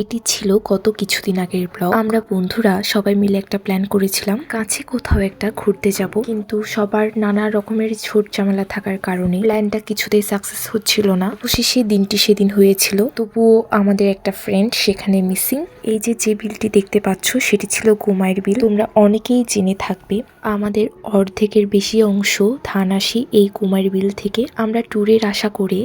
এটি ছিল গত কিছুদিন আগের ব্লগ। আমরা বন্ধুরা সবাই মিলে একটা প্ল্যান করেছিলাম। কাছে কোথাও একটা ঘুরতে যাব। কিন্তু সবার নানা রকমের ছোট ঝামেলা থাকার কারণে প্ল্যানটা কিছুতেই সাকসেস হচ্ছিল না। অবশেষে দিনটি সেদিন হয়েছিল। তবুও আমাদের একটা ফ্রেন্ড সেখানে মিসিং এই যে যে বিলটি দেখতে পাচ্ছ, সেটি ছিল গোমায়ের বিল। তোমরা অনেকেই জেনে থাকবে, আমাদের অর্ধেকের বেশি অংশ ধান আসে এই কুমার বিল থেকে। আমরা ট্যুরের আশা করে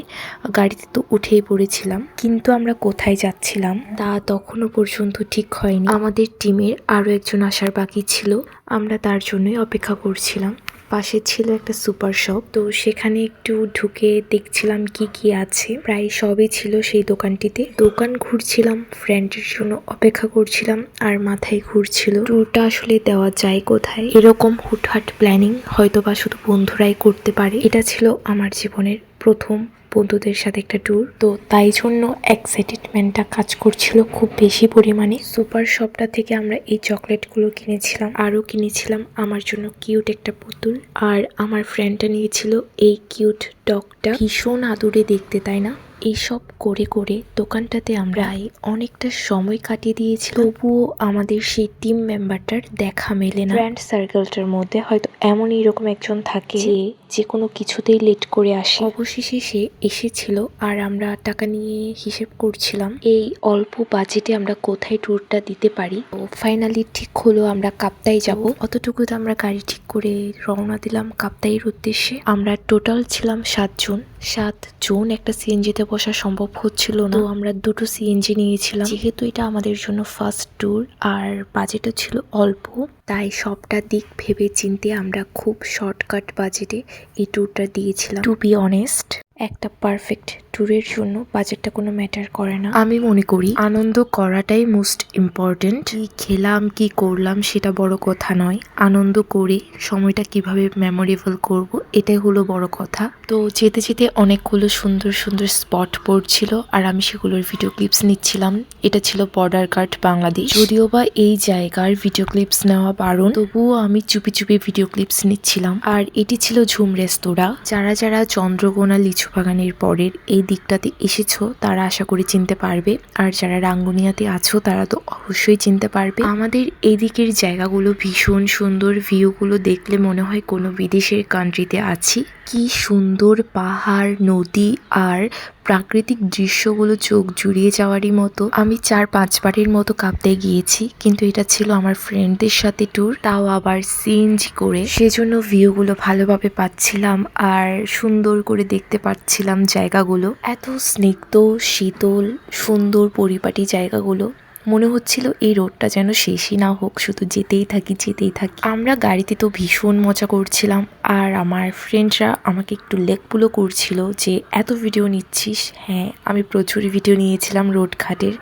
গাড়িতে তো উঠেই পড়েছিলাম। কিন্তু আমরা কোথায় যাচ্ছিলাম, তা তখনও পর্যন্ত ঠিক হয়নি। আমাদের টিমের আরও একজন আসার বাকি ছিল। আমরা তার জন্যই অপেক্ষা করছিলাম। পাশে ছিল একটা সুপার শপ। তো সেখানে একটু ঢুকে দেখছিলাম কি কি আছে। প্রায় সবই ছিল সেই দোকানটিতে। দোকান ঘুরছিলাম ফ্রেন্ডের জন্য অপেক্ষা করছিলাম আর মাথায় ঘুরছিল, ট্যুরটা আসলে দেওয়া যায় কোথায়? এরকম হুটহাট প্ল্যানিং হয়তো বা শুধু বন্ধুরাই করতে পারে। এটা ছিল আমার জীবনের প্রথম বন্ধুদের সাথে একটা ট্যুর তো তাই জন্য এক্সাইটেডমেন্টটা কাজ করছিল খুব বেশি পরিমাণে। সুপার শপটা থেকে আমরা এই চকলেটগুলো কিনেছিলাম, আরও কিনেছিলাম আমার জন্য কিউট একটা পুতুল। আর আমার ফ্রেন্ডটা নিয়েছিল এই কিউট ডগটা ভীষণ আদুরে দেখতে, তাই না? এইসব করে করে দোকানটাতে আমরা অনেকটা সময় কাটিয়ে দিয়েছি। তবুও আমাদের সেই টিম মেম্বারটার দেখা মেলে না। ফ্রেন্ড সার্কেলটার মধ্যে হয়তো এমন এরকম একজন থাকে যে যে কোনো কিছুতেই লেট করে আসে। অবশেষে সে এসেছিল আর আমরা টাকা নিয়ে হিসেব করছিলাম এই অল্প বাজেটে আমরা কোথায় ট্যুরটা দিতে পারি? তো ফাইনালি ঠিক হলো আমরা কাপ্তাই যাব। অতটুকু তো আমরা গাড়ি ঠিক করে রওনা দিলাম কাপ্তাইয়ের উদ্দেশ্যে। আমরা টোটাল ছিলাম সাতজন। সাত জন একটা সিএনজিতে বসা সম্ভব হচ্ছিল না। তো আমরা দুটো সিএনজি নিয়েছিলাম। যেহেতু এটা আমাদের জন্য ফার্স্ট ট্যুর আর বাজেটও ছিল অল্প তাই সবটা দিক ভেবে চিনতে আমরা খুব শর্টকাট বাজেটে এই ট্যুরটা দিয়েছিলাম। টু বি অনেস্ট একটা পারফেক্ট ট্যুরের জন্য বাজেটটা কোনো ম্যাটার করে না। আমি মনে করি আনন্দ করাটাই মোস্ট ইম্পর্টেন্ট কি খেলাম, কি করলাম সেটা বড় কথা নয়। আনন্দ করে সময়টা কীভাবে মেমোরেবল করব, এটাই হলো বড় কথা। তো যেতে যেতে অনেকগুলো সুন্দর সুন্দর স্পট পড়ছিল আর আমি সেগুলোর ভিডিও ক্লিপস নিচ্ছিলাম। এটা ছিল বর্ডার গার্ড বাংলাদেশ যদিও বা এই জায়গার ভিডিও ক্লিপস নেওয়া বারণ, তবুও আমি চুপি চুপি ভিডিও ক্লিপস নিচ্ছিলাম। আর এটি ছিল ঝুম রেস্তোরাঁ। যারা যারা চন্দ্রকোনা লিচু বাগানের পরের এই দিকটাতে এসেছ, তারা আশা করি চিনতে পারবে। আর যারা রাঙ্গুনিয়াতে আছো, তারা তো অবশ্যই চিনতে পারবে। আমাদের এদিকের দিকের জায়গাগুলো ভীষণ সুন্দর, ভিউগুলো দেখলে মনে হয় কোনো বিদেশের কান্ট্রিতে আছি। কি সুন্দর পাহাড়, নদী আর প্রাকৃতিক দৃশ্যগুলো চোখ জুড়িয়ে যাওয়ারই মতো। আমি চার পাঁচবারের মতো কাঁপতে গিয়েছি, কিন্তু এটা ছিল আমার ফ্রেন্ডদের সাথে ট্যুর তাও আবার সিএনজি করে। সেজন্য ভিউগুলো ভালোভাবে পাচ্ছিলাম আর সুন্দর করে দেখতে পাচ্ছিলাম জায়গাগুলো। এত স্নিগ্ধ, শীতল, সুন্দর পরিপাটি জায়গাগুলো। মনে হচ্ছিল এই রোডটা যেন শেষই না হোক, শুধু যেতেই থাকি যেতেই থাকি। আমরা গাড়িতে তো ভীষণ মজা করছিলাম, আর আমার ফ্রেন্ডরা আমাকে একটু লেকপুলো করছিল যে, এত ভিডিও নিচ্ছিস? হ্যাঁ আমি প্রচুর ভিডিও নিয়েছিলাম রোড ঘাটের।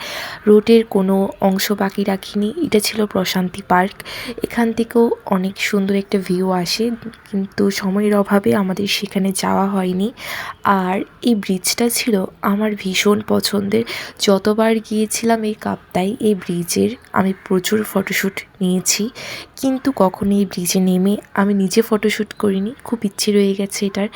রোডের কোনো অংশ বাকি রাখিনি। এটা ছিল প্রশান্তি পার্ক। এখান থেকেও অনেক সুন্দর একটা ভিউ আসে, কিন্তু সময়ের অভাবে আমাদের সেখানে যাওয়া হয়নি। আর এই ব্রিজটা ছিল আমার ভীষণ পছন্দের। যতবার গিয়েছিলাম এই কাপ্তাই এই ব্রিজের আমি প্রচুর ফটোশ্যুট নিয়েছি। কিন্তু কখনো এই ব্রিজে নেমে আমি নিজে ফটোশ্যুট করিনি। খুব ইচ্ছে রয়ে গেছে এটার।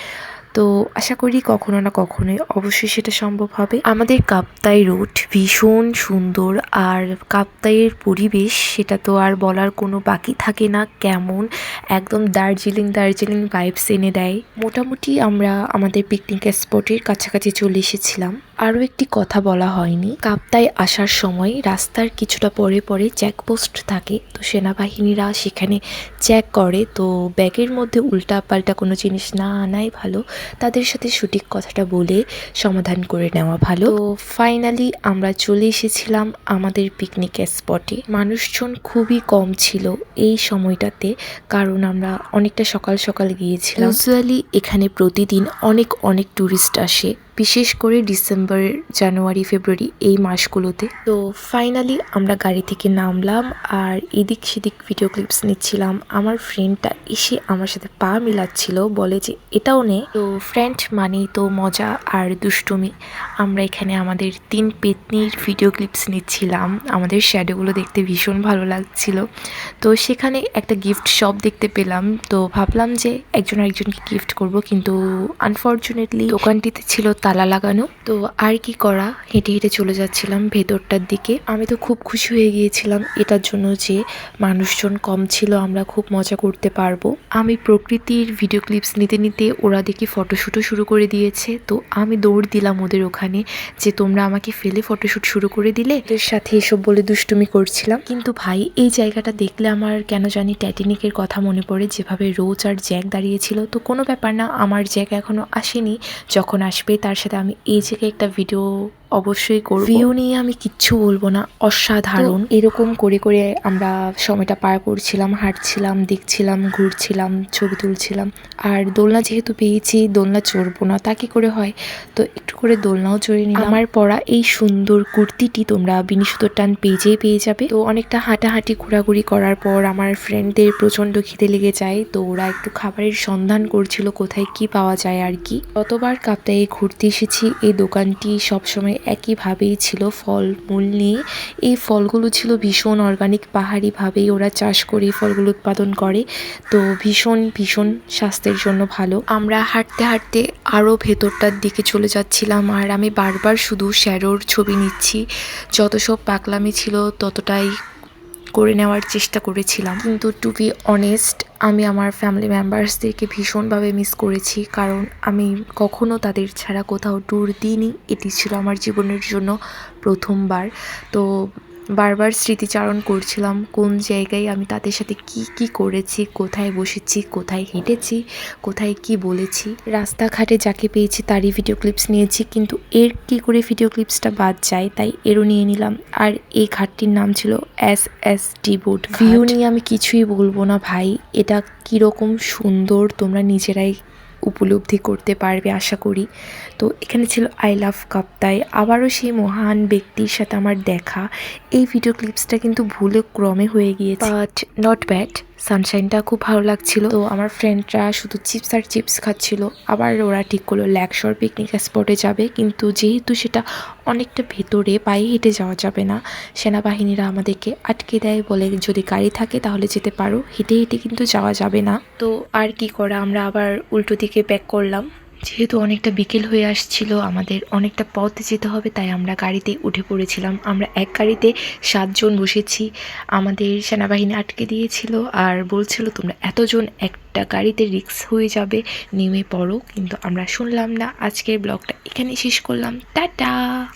তো আশা করি কখনো না কখনোই অবশ্যই সেটা সম্ভব হবে। আমাদের কাপ্তাই রোড ভীষণ সুন্দর আর কাপ্তাইয়ের পরিবেশ সেটা তো আর বলার কোনো বাকি থাকে না, কেমন? একদম দার্জিলিং দার্জিলিং ভাইবস এনে দেয়। মোটামুটি আমরা আমাদের পিকনিক স্পটের কাছাকাছি চলে এসেছিলাম। আরও একটি কথা বলা হয়নি কাপ্তায় আসার সময় রাস্তার কিছুটা পরে পরে চেকপোস্ট থাকে, তো সেনাবাহিনীরা সেখানে চেক করে, তো ব্যাগের মধ্যে উল্টা পাল্টা কোনো জিনিস না আনাই ভালো। তাদের সাথে সঠিক কথাটা বলে সমাধান করে নেওয়া ভালো। তো ফাইনালি আমরা চলে এসেছিলাম আমাদের পিকনিক স্পটে মানুষজন খুবই কম ছিল এই সময়টাতে, কারণ আমরা অনেকটা সকাল সকাল গিয়েছিলাম। ইউজুয়ালি এখানে প্রতিদিন অনেক অনেক ট্যুরিস্ট আসে। বিশেষ করে ডিসেম্বর, জানুয়ারি, ফেব্রুয়ারি এই মাসগুলোতে। তো ফাইনালি আমরা গাড়ি থেকে নামলাম আর এদিক সেদিক ভিডিও ক্লিপস নিচ্ছিলাম। আমার ফ্রেন্ডটা এসে আমার সাথে পা মিলাচ্ছিল, বলে যে, এটাও নে। তো ফ্রেন্ড মানেই তো মজা আর দুষ্টুমি। আমরা এখানে আমাদের তিন পেতনির ভিডিও ক্লিপস নিচ্ছিলাম। আমাদের শ্যাডোগুলো দেখতে ভীষণ ভালো লাগছিল। তো সেখানে একটা গিফট শপ দেখতে পেলাম। তো ভাবলাম যে, একজন আরেকজনকে গিফট করব, কিন্তু আনফর্চুনেটলি দোকানটিতে ছিল তালা লাগানো। তো আর কি করা? হেঁটে হেঁটে চলে যাচ্ছিলাম ভেতরটার দিকে। আমি তো খুব খুশি হয়ে গিয়েছিলাম এটার জন্য যে মানুষজন কম ছিল, আমরা খুব মজা করতে পারব। আমি প্রকৃতির ভিডিও ক্লিপস নিতে নিতে ওরা দেখি ফটোশ্যুটও শুরু করে দিয়েছে। তো আমি দৌড় দিলাম ওদের ওখানে যে, তোমরা আমাকে ফেলে ফটোশ্যুট শুরু করে দিলে? এর সাথে এসব বলে দুষ্টুমি করছিলাম। কিন্তু ভাই, এই জায়গাটা দেখলে আমার কেন জানি ট্যাটিনিকের কথা মনে পড়ে। যেভাবে রোজ আর জ্যাক দাঁড়িয়েছিল তো কোনো ব্যাপার না। আমার জ্যাক এখনও আসেনি। যখন আসবে তার সাথে আমি এই জায়গায় একটা ভিডিও অবশ্যই করব। ভিউ নিয়ে আমি কিচ্ছু বলব না। অসাধারণ। এরকম করে করে আমরা সময়টা পার করছিলাম হাঁটছিলাম দেখছিলাম ঘুরছিলাম ছবি তুলছিলাম। আর দোলনা যেহেতু পেয়েছি দোলনা চড়বো না তা কি করে হয়? তো একটু করে দোলনাও চড়ে নিলাম। আমার পরা এই সুন্দর কুর্তিটি তোমরা বিনিশুতোর টান পেজেই পেয়ে যাবে। তো অনেকটা হাঁটাহাঁটি ঘোরাঘুরি করার পর আমার ফ্রেন্ডদের প্রচণ্ড খিদে লেগে যায়। তো ওরা একটু খাবারের সন্ধান করছিল কোথায় কি পাওয়া যায় আর কি। কতবার কাপ্তায়ে ঘুরতে এসেছি। এই দোকানটি সবসময় একইভাবেই ছিল ফল, মূল নিয়ে। এই ফলগুলো ছিল ভীষণ অর্গানিক পাহাড়িভাবেই ওরা চাষ করে ফলগুলো উৎপাদন করে। তো ভীষণ ভীষণ স্বাস্থ্যের জন্য ভালো। আমরা হাঁটতে হাঁটতে আরও ভেতরটার দিকে চলে যাচ্ছিলাম আর আমি বারবার শুধু শ্যারোর ছবি নিচ্ছি। যত সব পাকলামি ছিল ততটাই করে নেওয়ার চেষ্টা করেছিলাম। কিন্তু টু বি অনেস্ট আমি আমার ফ্যামিলি মেম্বার্সদেরকে ভীষণভাবে মিস করেছি। কারণ আমি কখনো তাদের ছাড়া কোথাও ট্যুর দিইনি। এটি ছিল আমার জীবনের জন্য প্রথমবার। তো বারবার স্মৃতিচারণ করছিলাম, কোন জায়গায় আমি তাদের সাথে কি কি করেছি, কোথায় বসেছি, কোথায় হেঁটেছি, কোথায় কি বলেছি। রাস্তাঘাটে যাকে পেয়েছি তারই ভিডিও ক্লিপস নিয়েছি, কিন্তু এর কি করে ভিডিও ক্লিপসটা বাদ যায়, তাই এরও নিয়ে নিলাম। আর এই ঘাটটির নাম ছিল S S D boat view নিয়ে আমি কিছুই বলব না ভাই, এটা কীরকম সুন্দর তোমরা নিজেরাই উপলব্ধি করতে পারবে, আশা করি। তো এখানে ছিল আই লাভ কাপ্তাই। আবারও সেই মহান ব্যক্তির সাথে আমার দেখা। এই ভিডিও ক্লিপসটা কিন্তু ভুলে ক্রমে হয়ে গিয়েছে। বাট নট ব্যাড সানশাইনটা খুব ভালো লাগছিল। তো আমার ফ্রেন্ডরা শুধু চিপস আর চিপস খাচ্ছিল। আবার ওরা ঠিক করল ল্যাকশোর পিকনিক স্পটে যাবে। কিন্তু যেহেতু সেটা অনেকটা ভেতরে পায়ে হেঁটে যাওয়া যাবে না সেনাবাহিনীরা আমাদেরকে আটকে দেয় বলে যদি গাড়ি থাকে তাহলে যেতে পারো। হেঁটে হেঁটে কিন্তু যাওয়া যাবে না। তো আর কি করা আমরা আবার উল্টো দিকে ব্যাক করলাম। যেহেতু অনেকটা বিকেল হয়ে আসছিল, আমাদের অনেকটা পথ যেতে হবে, তাই আমরা গাড়িতে উঠে পড়েছিলাম। আমরা এক গাড়িতে সাতজন বসেছি। আমাদের সেনাবাহিনী আটকে দিয়েছিল আর বলছিল, তোমরা এতজন একটা গাড়িতে রিক্স হয়ে যাবে, নেমে পড়ো। কিন্তু আমরা শুনলাম না। আজকের ব্লগটা এখানে শেষ করলাম। টাটা!